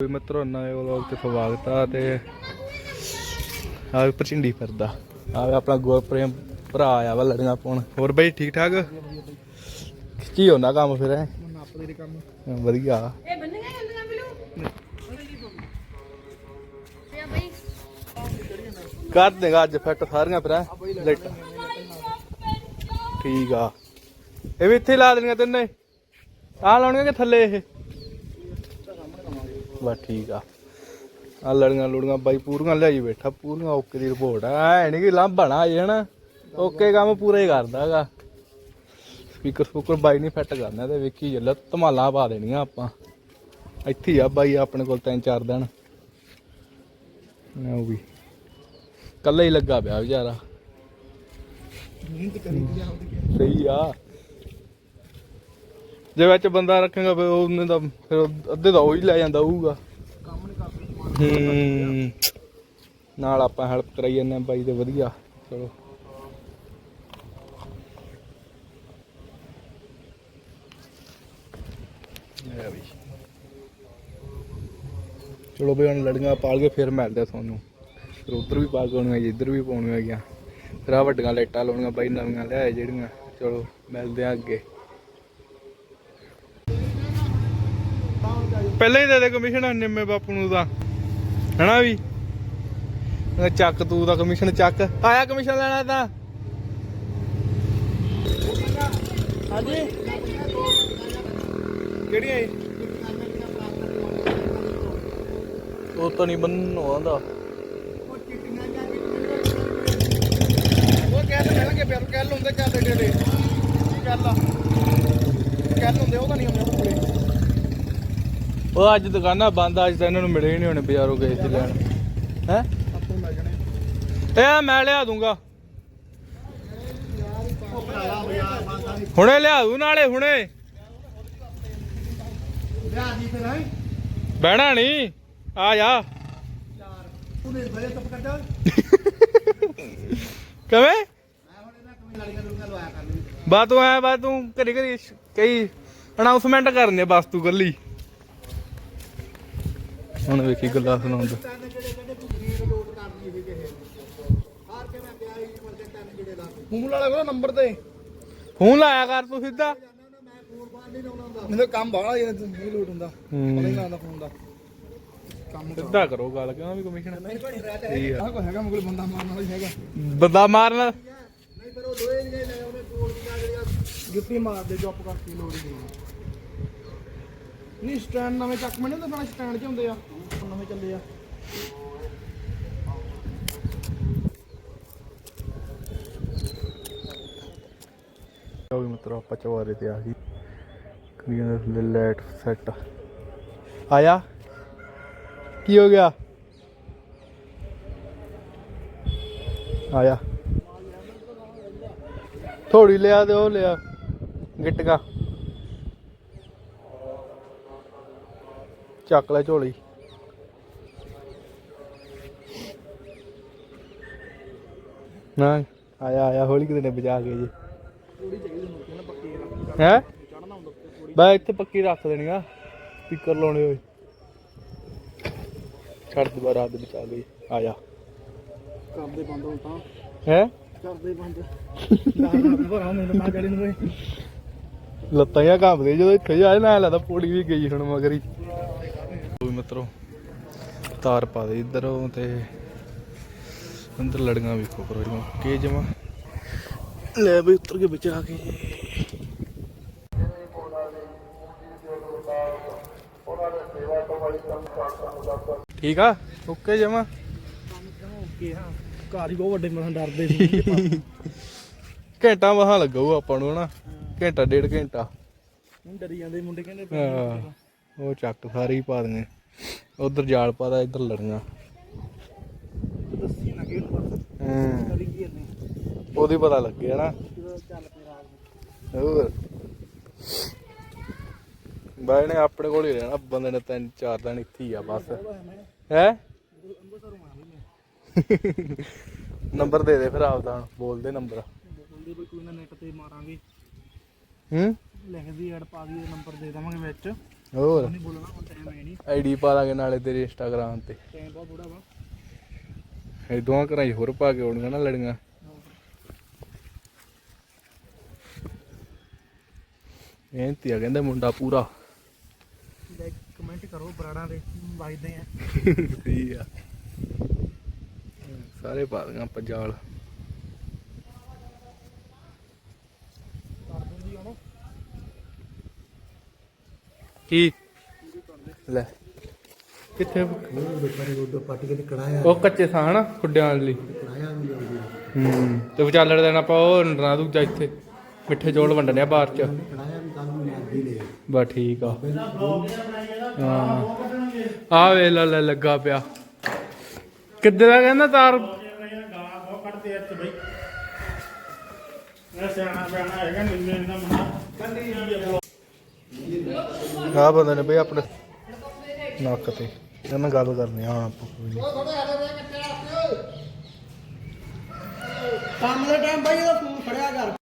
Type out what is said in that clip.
ਕੋਈ ਮਿੱਤਰੋ ਨਵੇਂ ਵਲੌਗ ਤੇ ਸਵਾਗਤ ਆ ਤੇ ਆ ਪ੍ਰਚਿੰਡੀ ਫਿਰਦਾ। ਆ ਆਪਣਾ ਗੁਰਪ੍ਰੇਮ ਭਰਾ ਆਇਆ ਵਾ ਲੜੀਆਂ ਪਾਉਣ। ਹੋਰ ਬਈ ਠੀਕ ਠਾਕ? ਕੀ ਹੁੰਦਾ ਕੰਮ ਫਿਰ ਐ ਦੇ ਵਧੀਆ। ਇਹ ਬੰਨੀਆਂ ਕਰ ਦੇਗਾ ਅੱਜ ਫਿੱਟ ਸਾਰੀਆਂ ਫਿਰ? ਲਾਈਟ ਠੀਕ ਆ। ਇਹ ਵੀ ਇੱਥੇ ਲਾ ਦੇਣੀਆਂ ਤਿੰਨੇ। ਆ ਲਾਉਣੀਆਂ ਕਿ ਥੱਲੇ ਇਹ? ਬਸ ਠੀਕ ਆ। ਆ ਲੜੀਆਂ ਲੁੜੀਆਂ ਬਾਈ ਪੂਰੀਆਂ ਲਿਆਈ ਬੈਠਾ ਪੂਰੀਆਂ ਓਕੇ ਦੀ ਰਿਪੋਰਟ ਐ ਨਹੀਂ ਕਿ ਲਾਂਭਣਾ ਜੇ ਹਨਾ। ਓਕੇ ਕੰਮ ਪੂਰਾ ਹੀ ਕਰਦਾਗਾ ਸਪੀਕਰ ਸਪੂਕਰ ਬਾਈ ਨਹੀਂ ਫਿੱਟ ਕਰਨਾ ਤੇ ਵੇਖੀ ਜੱਲਾ ਧਮਾਲਾਂ ਪਾ ਦੇਣੀਆਂ ਆਪਾਂ। ਇੱਥੇ ਆ ਬਾਈ ਆਪਣੇ ਕੋਲ ਤਿੰਨ ਚਾਰ ਦਿਨ। ਉਹ ਵੀ। ਕੱਲਾ ਹੀ ਲੱਗਾ ਪਿਆ ਵਿਚਾਰਾ। ਸਹੀ ਆ। ਜੇ ਵਿੱਚ ਬੰਦਾ ਰੱਖੇਗਾ ਫਿਰ ਉਹਨੇ ਦਾ ਫਿਰ ਅੱਧੇ ਦਾ ਉਹ ਹੀ ਲੈ ਜਾਂਦਾ ਹੋਊਗਾ। ਹੂੰ। ਨਾਲ ਆਪਾਂ ਹੈਲਪ ਕਰਾਈ ਜਾਂਦੇ ਹਾਂ ਬਾਈ ਤੇ ਵਧੀਆ, ਚਲੋ। ਲੈ ਬਈ। ਚਲੋ ਬਈ ਹੁਣ ਲੜੀਆਂ ਪਾਲ ਕੇ ਫਿਰ ਮਿਲਦੇ ਆ ਤੁਹਾਨੂੰ। ਫਿਰ ਉਧਰ ਵੀ ਪਾ ਕੇ ਆਉਣੀਆਂ ਜੀ, ਇੱਧਰ ਵੀ ਪਾਉਣੀਆਂ ਹੈਗੀਆਂ। ਫਿਰ ਆ ਵੱਡੀਆਂ ਲਾਈਟਾਂ ਲਾਉਣੀਆਂ ਬਾਈ, ਨਵੀਆਂ ਲਿਆਏ ਜਿਹੜੀਆਂ। ਚਲੋ ਮਿਲਦੇ ਆ ਅੱਗੇ। ਪਹਿਲਾਂ ਹੀ ਦੇ ਦੇ ਕਮਿਸ਼ਨ ਨਿੰਮੇ ਬਾਪੂ ਨੂੰ ਤਾਂ। ਹਨਾ ਵੀ? ਚੱਕ ਤੂੰ ਦਾ ਕਮਿਸ਼ਨ ਚੱਕ। ਆਇਆ ਕਮਿਸ਼ਨ ਲੈਣਾ ਤਾਂ? ਹਾਂਜੀ। ਉਹ ਤਾਂ ਨਹੀਂ ਬੰਨੋ ਆਂਦਾ ਉਹ ਕਹਿ ਤਾਂ ਕਹਿਣਗੇ ਫਿਰ ਕੱਲ ਹੁੰਦੇ ਕਰਦੇ ਡੇਲੇ ਕੀ ਗੱਲ ਆ ਕੱਲ ਹੁੰਦੇ ਉਹ ਤਾਂ ਨਹੀਂ ਹੁੰਦੇ ਉਹ ਪੂਰੇ ਉਹ ਅੱਜ ਦੁਕਾਨਾਂ ਬੰਦ, ਅੱਜ ਤਾਂ ਇਹਨਾਂ ਨੂੰ ਮਿਲੇ ਹੀ ਨਹੀਂ ਹੋਣੇ ਬਾਜ਼ਾਰੋਂ ਗਏ ਸੀ ਲੈਣ। ਹੈ? ਇਹ ਮੈਂ ਲਿਆ ਦੂੰਗਾ। ਹੁਣੇ ਲਿਆ ਦੂ ਨਾਲੇ, ਹੁਣੇ। ਬਹਿਣਾ ਨਹੀਂ। ਆ ਜਾ। ਉਹਨੇ ਬਾ ਤੂੰ ਐ, ਬਾ ਤੂੰ ਘਰੀ ਘਰੀ ਕਈ ਅਨਾਉਂਸਮੈਂਟ ਕਰਨੇ ਬਸ ਤੂੰ ਗੱਲੀ ਹੁਣ ਵੇਖੀ ਗੱਲਾਂ ਸੁਣਾਉਂਦਾ ਤਿੰਨ ਜਿਹੜੇ ਕਹਿੰਦੇ ਤੂੰ ਗਰੀਬ ਲੋਟ ਕਰਦੀ ਸੀ ਕਿਸੇ ਹਾਰ ਕੇ ਮੈਂ ਗਿਆ ਹੀ ਬੰਦੇ ਤਿੰਨ ਜਿਹੜੇ ਲਾ ਫੋਨ ਵਾਲਾ ਕੋਲ ਨੰਬਰ ਤੇ। ਫੋਨ ਲਾਇਆ ਕਰ ਤੂੰ ਸਿੱਧਾ। ਮੈਨੂੰ ਕੰਮ ਬਾਹਲਾ ਇਹ ਨਹੀਂ ਲੋਟ ਹੁੰਦਾ। ਪਤਾ ਫੋਨ ਦਾ। ਕੰਮ ਸਿੱਧਾ ਕਰੋ ਗੱਲ ਕਿਉਂ ਵੀ ਕਮਿਸ਼ਨ। ਨਹੀਂ ਸਹੀ ਆ। ਆਹ ਕੋ ਹੈਗਾ ਮਗਲ ਬੰਦਾ ਮਾਰਨ ਵਾਲਾ ਹੈਗਾ। ਬੰਦਾ ਮਾਰਨ ਨਹੀਂ ਪਰ ਉਹ ਲੋਹੇ ਨਹੀਂ ਲੈ ਉਹਨੇ ਕੋਲ ਦੀ ਕੇ ਜੁੱਤੀ ਮਾਰਦੇ ਜੁੱਪ ਕਰਕੇ ਲੋੜ ਨਹੀਂ ਨਹੀਂ ਸਟੈਂਡ ਨਵੇਂ ਚੱਕ ਮੈਨੇ ਤਾਂ ਨਾਲ ਸਟੈਂਡ ਚ ਹੁੰਦੇ ਆ। ਨਵੇਂ ਚੱਲੇ ਆ। ਉਹ ਵੀ ਮਤਲਬ ਆਪਾਂ ਚਵਾਰੇ ਤੇ ਆ ਗਈ ਕਰੀਆਂ ਦੇ ਲਾਈਟ ਆਇਆ? ਕੀ ਹੋ ਗਿਆ? ਆਇਆ। ਥੋੜੀ ਲਿਆ ਤੇ ਉਹ ਲਿਆ, ਗਿੱਟਕਾ। ਚੱਕ ਲੈ ਝੋਲੀ। ਨਾ। ਆਇਆ ਆਇਆ ਹੌਲੀ ਕਿਤੇ ਨੇ ਬਚਾ ਕੇ ਜੀ। ਥੋੜੀ ਚਾਹੀਦੀ ਹੁੰਦੀ ਨਾ ਪੱਕੀ ਹੈ? ਚੜਨਾ ਹੁੰਦਾ ਉੱਤੇ ਥੋੜੀ ਬਾ ਇੱਥੇ ਪੱਕੀ ਰੱਖ ਦੇਣੀ ਆ ਸਪੀਕਰ ਲਾਉਣੇ ਹੋਏ। ਛੱਡ ਦੁਬਾਰਾ ਹੱਥ ਬਚਾ ਗਈ ਆ ਜਾ। ਕਰਦੇ ਬੰਦ ਹੁਣ ਤਾਂ। ਹੈ? ਕਰਦੇ ਬੰਦ। ਨਾ ਨਾ ਭਰਾ ਮੈਨੂੰ ਨਾ ਕਰੀ ਨੂੰ ਲੱਤਾਂ ਜਾਂ ਕੰਬਦੇ ਜਦੋਂ ਇੱਥੇ ਜਾਏ ਨਾ ਲੱਗਦਾ ਪੌੜੀ ਵੀ ਗਈ ਹੁਣ ਮਗਰੀ ਕੋਈ ਮਿੱਤਰੋ ਤਾਰ ਪਾ ਦੇ ਇੱਧਰ ਤੇ ਅੰਦਰ ਲੜੀਆਂ ਵੇਖੋ ਕਰੋ ਜੀ ਕੀ ਜਮਾ? ਲੈ ਬਈ ਉੱਤਰ ਕੇ ਬਚਾ ਕੇ। ਠੀਕ ਆ? ਓਕੇ ਜਮਾ? ਓਕੇ ਹਾਂ ਘਰ ਹੀ ਬਹੁਤ ਵੱਡੇ ਮਨ ਡਰਦੇ ਸੀ ਘੰਟਾ ਮਹਾ ਲੱਗੂ ਆਪਾਂ ਨੂੰ ਹਨਾ। ਘੰਟਾ ਡੇਢ ਘੰਟਾ। ਡਰੀ ਜਾਂਦੇ ਮੁੰਡੇ ਕਹਿੰਦੇ ਹਾਂ, ਉਹ ਚੱਕ ਸਾਰੇ ਪਾ ਦੇਣੇ ਉਧਰ ਜਾਲ ਪਾਦਾ ਇੱਧਰ ਲੜੀਆਂ ਦੱਸੀ ਨਾ ਕਿ ਉਹਨੂੰ ਹੂੰ ਕਰੀ ਕੀ ਨੇ ਉਹਦੀ ਪਤਾ ਲੱਗਿਆ ਨਾ ਜਦੋਂ ਚੱਲ ਪਏ ਰਾਤ ਨੂੰ। ਹੋਰ। ਬਾਈ ਨੇ ਆਪਣੇ ਕੋਲ ਹੀ ਰਹਿਣਾ ਬੰਦੇ ਨੇ ਤਿੰਨ ਚਾਰ ਦਿਨ ਇੱਥੇ ਹੀ ਆ ਬਸ। ਹੈ? ਨੰਬਰ ਦੇ ਦੇ ਫਿਰ ਆਪਦਾ ਬੋਲ ਦੇ ਨੰਬਰ। ਬੋਲਦੇ ਕੋਈ ਕੋਈ ਨਾ ਨੈਟ ਤੇ ਮਾਰਾਂਗੇ। ਹੂੰ? ਲਿਖ ਦੀ ਐਡ ਪਾ ਦੀ ਨੰਬਰ ਦੇ ਦੇਵਾਂਗੇ ਵਿੱਚ। ਹੋਰ। ਨਹੀਂ ਬੋਲਣਾ ਹੁਣ ਟਾਈਮ ਹੈ ਨਹੀਂ। ਆਈਡੀ ਪਾ ਦਾਂਗੇ ਨਾਲੇ ਤੇਰੇ ਇੰਸਟਾਗ੍ਰਾਮ ਤੇ। ਟਾਈਮ ਬਹੁਤ ਬੁੜਾ ਵਾ। ਇਹ ਦੋਵਾਂ ਘਰਾਂ 'ਚ ਹੋਰ ਪਾ ਕੇ ਆਉਣੀਆਂ ਨਾ ਲੜੀਆਂ। ਮਿਹਨਤੀ ਆ ਕਹਿੰਦਾ ਮੁੰਡਾ ਪੂਰਾ। ਕਮੈਂਟ ਕਰੋ ਬਰਾੜਾਂ ਦੇ ਵੱਜਦੇ ਆ। ਸਹੀ ਆ। ਸਾਰੇ ਪਾ ਦਾਂਗੇ ਆਪਾਂ ਜਾਲ। ਕਰ ਦਿੰਦੀ ਉਹਨੂੰ ਕੀ? ਲੈ। ਕਿੱਥੇ? ਬੇਪਾਰੇ ਰੋਡ ਪਾਟੀ ਕੇ ਕੜਾਇਆ ਉਹ ਕੱਚੇ ਥਾਂ ਨਾ ਖੁੱਡਿਆਂ ਵਾਲੀ। ਕੜਾਇਆ ਵੀ ਆਉਂਦੀ ਹੂੰ ਤੇ ਵਿਚਾਲੜ ਦੇਣਾ ਆਪਾਂ ਉਹ ਨਾ ਦੂਜਾ ਇੱਥੇ। ਮਿੱਠੇ ਚੌਲ ਵੰਡਣੇ ਆ ਬਾਹਰ ਚ। ਕੜਾਇਆ ਵੀ ਕੱਲ ਨੂੰ ਲੱਗਦੀ ਲੈ ਬਸ ਠੀਕ ਆ। ਹਾਂ। ਆ ਵੇ ਲੈ ਲੈ ਲੱਗਾ ਪਿਆ। ਕਿੱਦੇ ਦਾ ਕਹਿੰਦਾ ਤਾਰ? ਗਾਲਾਂ ਬਹੁਤ ਕੱਢਦੇ ਆ ਤੇ ਬਈ ਇਹ ਸਿਆਣਾ ਬਿਆਣਾ ਹੈਗਾ ਨਿੰਨੇ ਦਾ ਮੁੰਡਾ ਕੰਦੀ ਆ ਬੰਦੇ ਨੇ ਬਈ ਆਪਣੇ ਨੱਕ ਤੇ। ਇਹਨਾਂ ਨਾਲ ਗੱਲ ਕਰਨੀ ਆ ਹੁਣ ਆਪਾਂ ਕੋਈ ਨੀ। ਕੰਮ ਦੇ ਟਾਈਮ ਬਾਈ ਇਹਦਾ ਫੋਨ ਫੜਿਆ ਕਰ